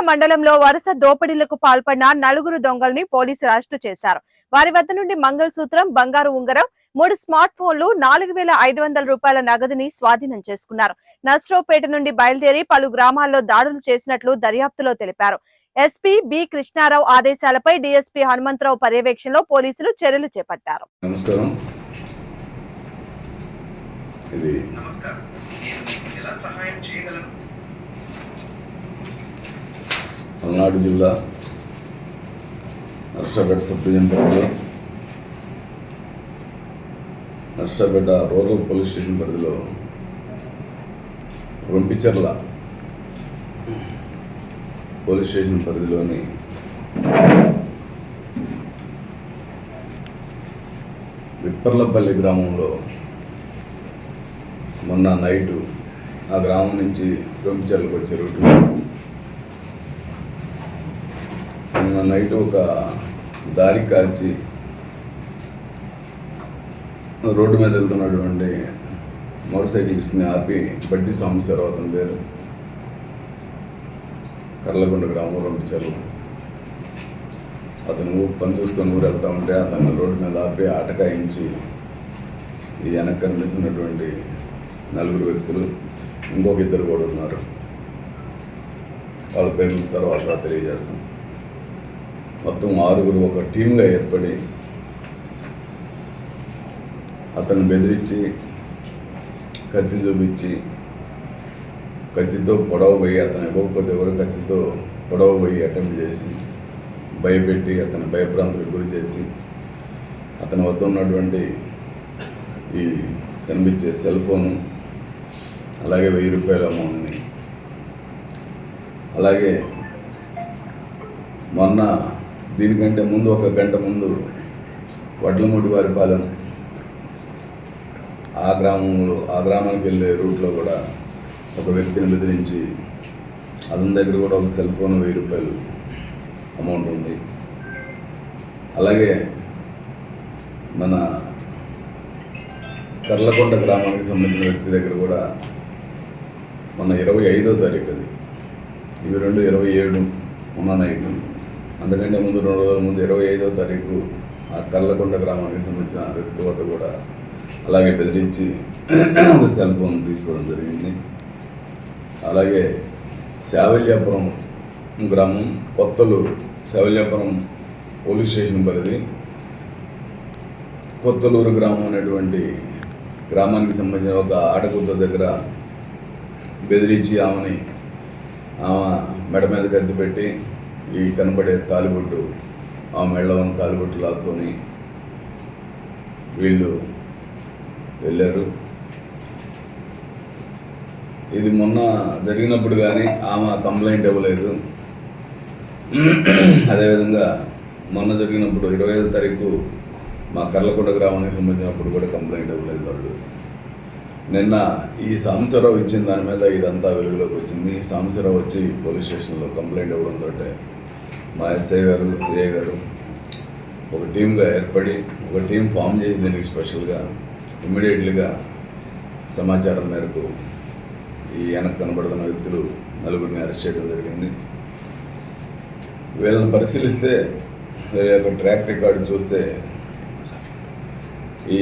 మండలంలో వరుస దోపిడీలకు పాల్పడిన నలుగురు దొంగల్ని పోలీసులు అరెస్టు చేశారు. వారి వద్ద నుండి మంగళసూత్రం బంగారు ఉంగరం మూడు స్మార్ట్ ఫోన్లు నాలుగు వేల ఐదు వందల రూపాయల నగదుని స్వాధీనం చేసుకున్నారు. నర్సరావుపేట నుండి బయలుదేరి పలు గ్రామాల్లో దాడులు చేసినట్లు దర్యాప్తులో తెలిపారు. ఎస్పీ బి కృష్ణారావు ఆదేశాలపై డీఎస్పీ హనుమంతరావు పర్యవేక్షణలో పోలీసులు చర్యలు చేపట్టారు. నమస్కారం. ఇది నమస్కారం. నేను మీకు ఎలా సహాయం చేయగలను? పల్నాడు జిల్లా నర్సాపేట సబ్ డివిజన్ పరిధిలో నర్సాపేట రూరల్ పోలీస్ స్టేషన్ పరిధిలో రొంపిచర్ల పోలీస్ స్టేషన్ పరిధిలోని విప్పర్లపల్లి గ్రామంలో మొన్న నైటు ఆ గ్రామం నుంచి రొంపిచర్లకు వచ్చే రూటు. నిన్న నైట్ ఒక దారి కాల్చి రోడ్డు మీద వెళ్తున్నటువంటి మోటార్ సైకిలిస్ట్ని ఆపి బడ్డీ సాంబశివరావు అతని పేరు కర్లగొండ గ్రామం పంపించారు. అతను పని చూసుకొని ఊరు వెళ్తా ఉంటే అతను రోడ్డు మీద ఆపి ఆటకాయించి ఈ వెనక కనిపిస్తున్నటువంటి నలుగురు వ్యక్తులు ఇంకొక ఇద్దరు కూడా ఉన్నారు. వాళ్ళ పేర్ల తర్వాత తెలియజేస్తాం. మొత్తం ఆరుగురు ఒక టీంగా ఏర్పడి అతను బెదిరించి కత్తి చూపించి కత్తితో పొడవ పోయి అతను ఇవ్వకపోతే ఎవరు కత్తితో పొడవ పోయి అటెంప్ట్ చేసి భయపెట్టి అతను భయప్రాంతులకు గురి చేసి అతని వద్ద ఉన్నటువంటి ఈ కనిపించే సెల్ ఫోను అలాగే వెయ్యి రూపాయల అమౌంట్ని అలాగే మొన్న దీనికంటే ముందు ఒక గంట ముందు వడ్లమూడి వారిపాలెం ఆ గ్రామంలో ఆ గ్రామానికి వెళ్ళే రూట్లో కూడా ఒక వ్యక్తిని బెదిరించి అతని దగ్గర కూడా ఒక సెల్ ఫోన్ వెయ్యి రూపాయలు అమౌంట్ ఉంది. అలాగే మన కర్లకొండ గ్రామానికి సంబంధించిన వ్యక్తి దగ్గర కూడా మన ఇరవై ఐదో తారీఖు అది. ఇవి రెండు ఇరవై ఏడు ఉన్న నైట్. అందుకంటే ముందు రెండు రోజుల ముందు ఇరవై ఐదో తారీఖు ఆ కళ్ళకొండ గ్రామానికి సంబంధించిన వ్యక్తి వద్ద కూడా అలాగే బెదిరించి ఒక సెల్ ఫోన్ తీసుకోవడం జరిగింది. అలాగే శావల్యాపురం గ్రామం కొత్తలూరు శావల్యాపురం పోలీస్ స్టేషన్ పరిధి. కొత్తలూరు గ్రామం అనేటువంటి గ్రామానికి సంబంధించిన ఒక ఆటకూత దగ్గర బెదిరించి ఆమెని ఆమె మెడ మీద కత్తి పెట్టి ఈ కనబడే తాలిబొట్టు ఆ మెళ్ళవం తాలిబొట్టు లాక్కొని వీళ్ళు వెళ్ళారు. ఇది మొన్న జరిగినప్పుడు కానీ ఆమె కంప్లైంట్ ఇవ్వలేదు. అదేవిధంగా మొన్న జరిగినప్పుడు ఇరవై ఐదో తారీఖు మా కర్లకొండ గ్రామానికి సంబంధించినప్పుడు కూడా కంప్లైంట్ ఇవ్వలేదు వాళ్ళు నిన్న ఈ సాంబశివరావు ఇచ్చిన దాని మీద ఇదంతా వెలుగులోకి వచ్చింది. సాంబశివరావు వచ్చి పోలీస్ స్టేషన్లో కంప్లైంట్ ఇవ్వడంతో మా ఎస్ఐ గారు సిఐ గారు ఒక టీమ్గా ఏర్పడి ఒక టీం ఫామ్ చేసి దీనికి స్పెషల్గా ఇమ్మీడియట్లీగా సమాచారం మేరకు ఈ వెనక్కి కనబడుతున్న వ్యక్తులు నలుగురిని అరెస్ట్ చేయడం జరిగింది. వీళ్ళని పరిశీలిస్తే వీళ్ళ యొక్క ట్రాక్ రికార్డు చూస్తే ఈ